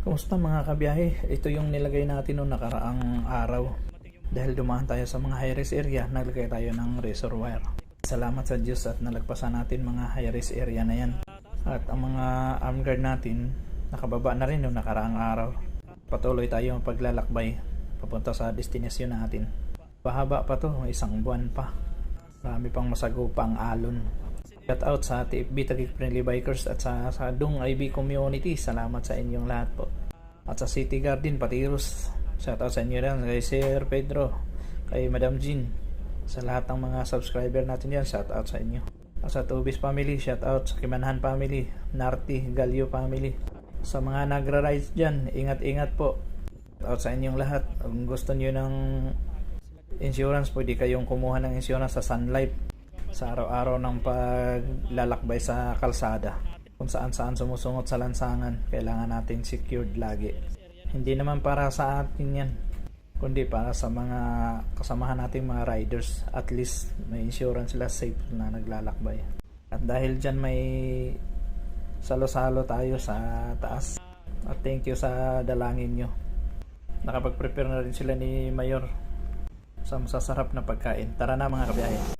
Kumusta mga kabiyahe? Ito yung nilagay natin noong nakaraang araw. Dahil dumaan tayo sa mga high-risk area, naglagay tayo ng razor wire. Salamat sa Diyos at nalagpasan natin mga high-risk area na yan. At ang mga arm guard natin, nakababa na rin noong nakaraang araw. Patuloy tayo paglalakbay papunta sa destinasyon natin. Pahaba pa to, isang buwan pa. Marami pang masagupang alon. Shout out sa TFB Taguig Friendly Bikers at sa, sa Dung IB Community. Salamat sa inyong lahat po. At sa City Garden, Patirus. Shout out sa inyo rin kay Sir Pedro, kay Madam Jean. Sa lahat ng mga subscriber natin yan, shout out sa inyo. At sa Tubis family, shout out sa Kimanhan family, Narti, Galio family. Sa mga nagra-rides dyan, ingat-ingat po. Shout out sa inyong lahat. Kung gusto nyo ng insurance, pwede kayong kumuha ng insurance sa Sun Life sa araw-araw ng paglalakbay sa kalsada. Kung saan-saan sumusungot sa lansangan, kailangan natin secured lagi. Hindi naman para sa atin yan, kundi para sa mga kasamahan nating mga riders. At least may insurance sila safe na naglalakbay. At dahil dyan may salo-salo tayo sa taas. At thank you sa dalangin nyo. Nakapag-prepare na rin sila ni Mayor sa masasarap na pagkain. Tara na mga kabiyahe.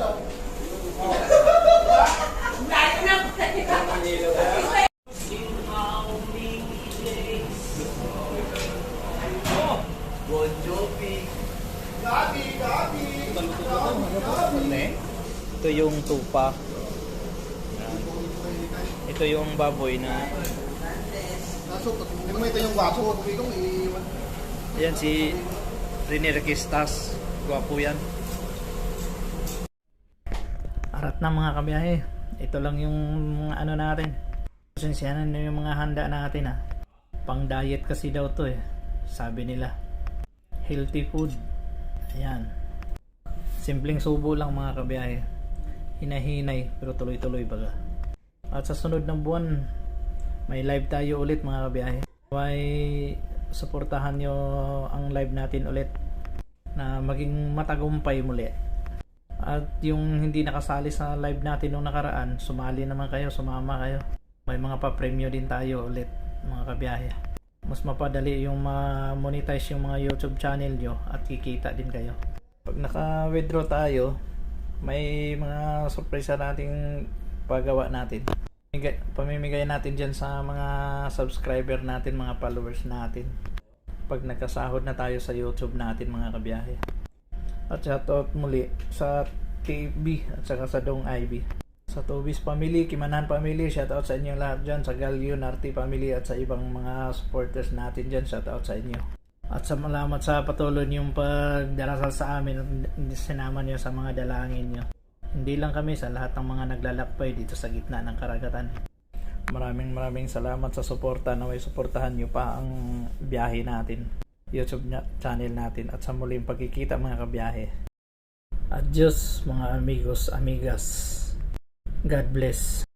Gabi, Gabi. Ito yung tupa. Ito yung baboy na Kaso, hindi mo ito yung waso. Sabi ko, iiwan. Ayan si Rene Requestas. Gwapo yan. Arat na mga kabiyahe. Ito lang yung mga ano natin. Pasensyahan na yung mga handa natin ha. Pang diet kasi daw to eh. Sabi nila. Healthy food. Ayan. Simpleng subo lang mga kabiyahe. Hinahinay pero tuloy-tuloy baga. At sa sunod ng buwan, may live tayo ulit mga kabiyahe. May suportahan nyo ang live natin ulit na maging matagumpay muli. At yung hindi nakasali sa live natin nung nakaraan, sumali naman kayo, sumama kayo. May mga pa-premyo din tayo ulit mga kabiyahe. Mas mapadali yung ma-monetize yung mga YouTube channel nyo at kikita din kayo. Pag naka-withdraw tayo, may mga sorpresa nating pagawa natin. Pamimigay, natin dyan sa mga subscriber natin, mga followers natin. Pag nagkasahod na tayo sa YouTube natin mga kabiyahe. At shoutout muli sa TV at saka sa Dong Ivy. Sa Tobis Family, Kimanan Family, shoutout sa inyong lahat dyan. Sa Galio, Narti Family at sa ibang mga supporters natin dyan, shoutout sa inyo. At sa malamat sa patuloy niyong pagdarasal sa amin at sinama niyo sa mga dalangin niyo. Hindi lang kami sa lahat ng mga naglalakbay dito sa gitna ng karagatan. Maraming maraming salamat sa suporta na may suportahan niyo pa ang biyahe natin. YouTube channel natin at sa muling pagkikita mga kabiyahe. Adios mga amigos, amigas. God bless.